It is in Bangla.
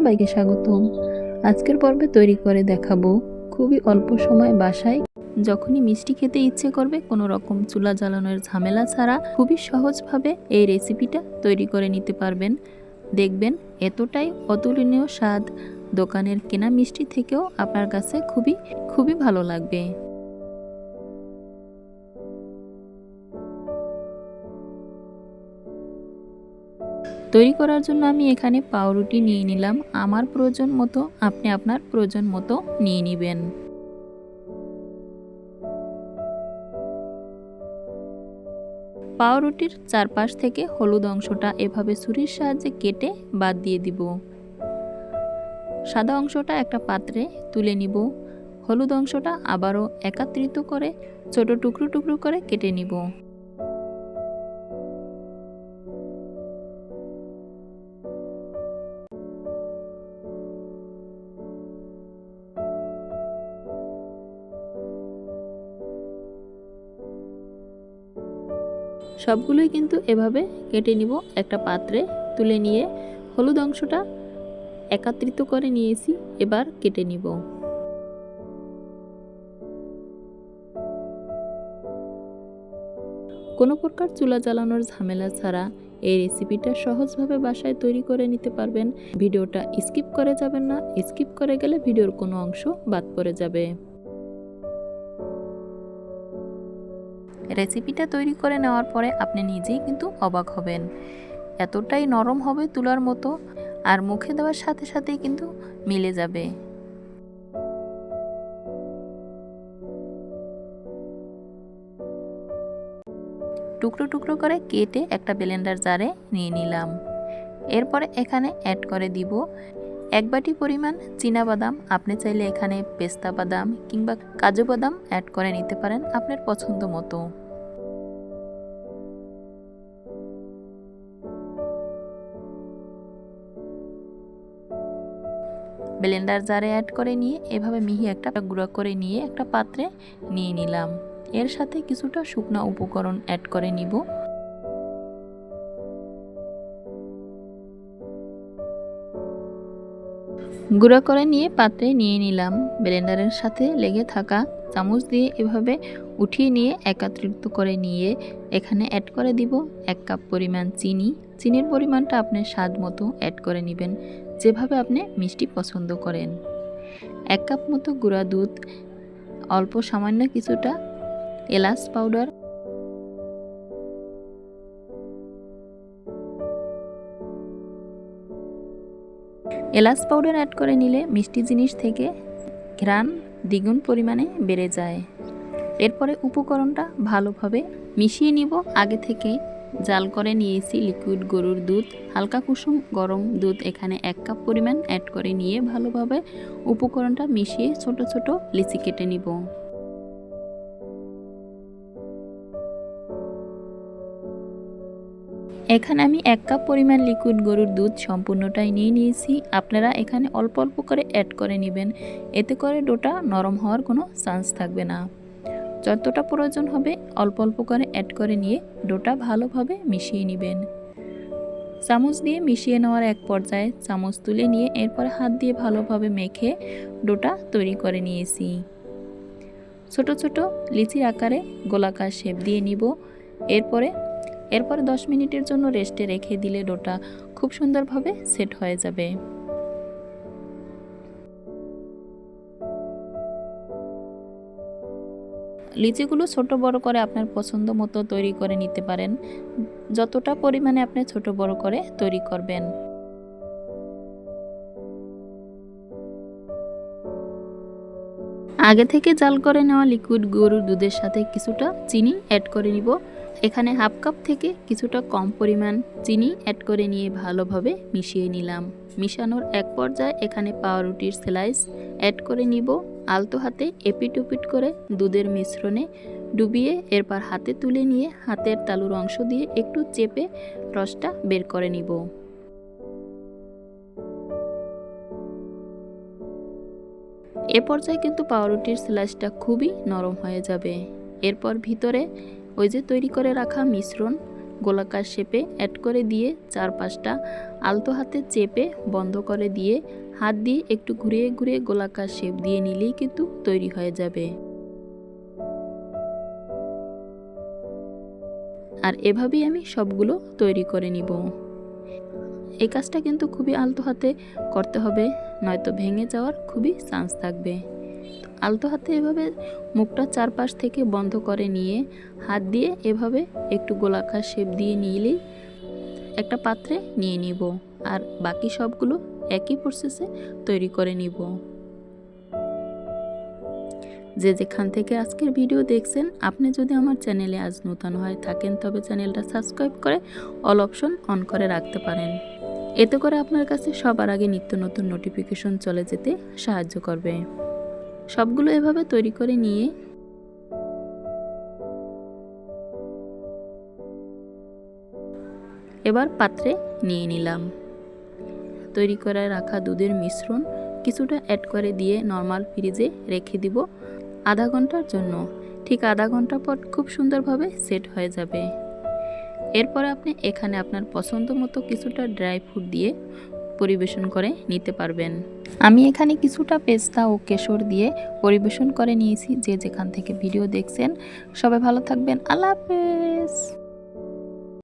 সবাইকে স্বাগতম। আজকের পর্বে তৈরি করে দেখাবো খুবই অল্প সময় বাসায় যখনই মিষ্টি খেতে ইচ্ছে করবে কোনো রকম চুলা জ্বালানোর ঝামেলা ছাড়া খুবই সহজভাবে এই রেসিপিটা তৈরি করে নিতে পারবেন। দেখবেন এতটাই অতুলনীয় স্বাদ দোকানের কেনা মিষ্টি থেকেও আপনার কাছে খুবই খুবই ভালো লাগবে। তৈরি করার জন্য আমি এখানে পাউরুটি নিয়ে নিলাম। আমার প্রয়োজন মতো, আপনি আপনার প্রয়োজন মতো নিয়ে নেবেন। পাউরুটির চারপাশ থেকে হলুদ অংশটা এভাবে ছুরির সাহায্যে কেটে বাদ দিয়ে দিব। সাদা অংশটা একটা পাত্রে তুলে নিব। হলুদ অংশটা আবারও একাত্রিত করে ছোট টুকরো টুকরো করে কেটে নিব। সবগুলোই কিন্তু এভাবে কেটে নিব। একটা পাত্রে তুলে নিয়ে হলুদ অংশটা একাত্রিত করে নিয়েছি, এবার কেটে নিব। কোনো প্রকার চুলা জ্বালানোর ঝামেলা ছাড়া এই রেসিপিটা সহজভাবে বাসায় তৈরি করে নিতে পারবেন। ভিডিওটা স্কিপ করে যাবেন না, স্কিপ করে গেলে ভিডিওর কোনো অংশ বাদ পড়ে যাবে। রেসিপিটা তৈরি করে নেওয়ার পরে আপনি নিজেই কিন্তু অবাক হবেন। এতটাই নরম হবে তুলার মতো আর মুখে দেওয়ার সাথে সাথেই কিন্তু মিলে যাবে। টুকরো টুকরো করে কেটে একটা ব্লেন্ডার জারে নিয়ে নিলাম। এরপরে এখানে অ্যাড করে দিব এক বাটি পরিমাণ বাদাম। আপনি চাইলে এখানে পেস্তা বাদাম কিংবা কাজু বাদাম অ্যাড করে নিতে পারেন আপনার পছন্দ মতো। ব্লেন্ডার জারে অ্যাড করে নিয়ে এভাবে মিহি একটা গুঁড়া করে নিয়ে একটা পাত্রে নিয়ে নিলাম। এর সাথে কিছুটা শুকনা উপকরণ অ্যাড করে নিব। গুঁড়া করে নিয়ে পাত্রে নিয়ে নিলাম। ব্লেন্ডারের সাথে লেগে থাকা চামচ দিয়ে এভাবে উঠিয়ে নিয়ে একাত্রিত করে নিয়ে এখানে অ্যাড করে দিব এক কাপ পরিমাণ চিনি। চিনির পরিমাণটা আপনার স্বাদ মতো অ্যাড করে নেবেন, যেভাবে আপনি মিষ্টি পছন্দ করেন। এক কাপ মতো গুঁড়া দুধ, অল্প সামান্য কিছুটা এলাচ পাউডার এলাচ পাউডার অ্যাড করে নিলে মিষ্টি জিনিস থেকে ঘ্রাণ দ্বিগুণ পরিমাণে বেড়ে যায়। এরপরে উপকরণটা ভালোভাবে মিশিয়ে নিব। আগে থেকে জাল করে নিয়েছি লিকুইড গরুর দুধ। হালকা কুসুম গরম দুধ এখানে এক কাপ পরিমাণ অ্যাড করে নিয়ে ভালোভাবে উপকরণটা মিশিয়ে ছোট ছোট লিচি কেটে নিব। এখানে আমি এক কাপ পরিমাণ লিকুইড গরুর দুধ সম্পূর্ণটাই নিয়ে নিয়েছি। আপনারা এখানে অল্প অল্প করে অ্যাড করে নেবেন। এতে করে ডোটা নরম হওয়ার কোনো চান্স থাকবে না। যতটা প্রয়োজন হবে অল্প অল্প করে অ্যাড করে নিয়ে ডোটা ভালোভাবে মিশিয়ে নেবেন। চামচ দিয়ে মিশিয়ে নেওয়ার এক পর্যায়ে চামচ তুলে নিয়ে এরপর হাত দিয়ে ভালোভাবে মেখে ডোটা তৈরি করে নিয়েছি। ছোট ছোট লিচির আকারে গোলাকার শেপ দিয়ে নিব। এরপরে এরপরে দশ মিনিটের জন্য রেস্টে রেখে দিলে ডোটা খুব সুন্দরভাবে সেট হয়ে যাবে। লিচিগুলো ছোট বড় করে আপনার পছন্দ মতো তৈরি করে নিতে পারেন। যতটা পরিমাণে আপনি ছোট বড় করে তৈরি করবেন। আগে থেকে জাল করে নেওয়া লিকুইড গরুর দুধের সাথে কিছুটা চিনি অ্যাড করে নিব। এখানে হাফ কাপ থেকে কিছুটা কম পরিমাণ চিনি অ্যাড করে নিয়ে ভালোভাবে মিশিয়ে নিলাম। মিশানোর এক পর্যায়ে এখানে পাউরুটির স্লাইস অ্যাড করে নিব। আলতো হাতে এপিট উপিট করে দুধের মিশ্রণে ডুবিয়ে এরপর হাতে তুলে নিয়ে হাতের তালুর অংশ দিয়ে একটু চেপে রসটা বের করে নিব। এ পর্যায়ে কিন্তু পাউরুটির স্লাইসটা খুবই নরম হয়ে যাবে। এরপর ভিতরে ওই যে তৈরি করে রাখা মিশ্রণ গোলাকার শেপে অ্যাড করে দিয়ে চারপাশটা আলতো হাতে চেপে বন্ধ করে দিয়ে হাত দিয়ে একটু ঘুরিয়ে ঘুরিয়ে গোলাকার শেপ দিয়ে নিলেই কিন্তু তৈরি হয়ে যাবে। আর এভাবেই আমি সবগুলো তৈরি করে নিব। এই কাজটা কিন্তু খুবই আলতো হাতে করতে হবে, নয়তো ভেঙে যাওয়ার খুবই চান্স থাকবে। আলতো হাতে এভাবে মুখটা চারপাশ থেকে বন্ধ করে নিয়ে হাত দিয়ে এভাবে একটু গোলাকার শেপ দিয়ে নিলেই একটা পাত্রে নিয়ে নিব আর বাকি সবগুলো একই প্রসেসে তৈরি করে নিব। যে যেখান থেকে আজকের ভিডিও দেখছেন, আপনি যদি আমার চ্যানেলে আজ নতুন হয়ে থাকেন, তবে চ্যানেলটা সাবস্ক্রাইব করে অল অপশন অন করে রাখতে পারেন। এতে করে আপনার কাছে সবার আগে নিত্য নতুন নোটিফিকেশন চলে যেতে সাহায্য করবে। সবগুলো এভাবে তৈরি করে নিয়ে এবার পাত্রে নিয়ে নিলাম। তৈরি করে রাখা দুধের মিশ্রণ কিছুটা অ্যাড করে দিয়ে নর্মাল ফ্রিজে রেখে দিব আধা ঘণ্টার জন্য। ঠিক আধা ঘণ্টা পর খুব সুন্দরভাবে সেট হয়ে যাবে। এরপর আপনি এখানে আপনার পছন্দ মতো কিছুটা ড্রাই ফ্রুট দিয়ে পরিবেশন করে নিতে পারবেন। আমি এখানে কিছুটা পেস্তা ও কেশর দিয়ে পরিবেশন করে নিয়েছি। যে যেখান থেকে ভিডিও দেখছেন, সবাই ভালো থাকবেন। আল্লাহ হাফেজ।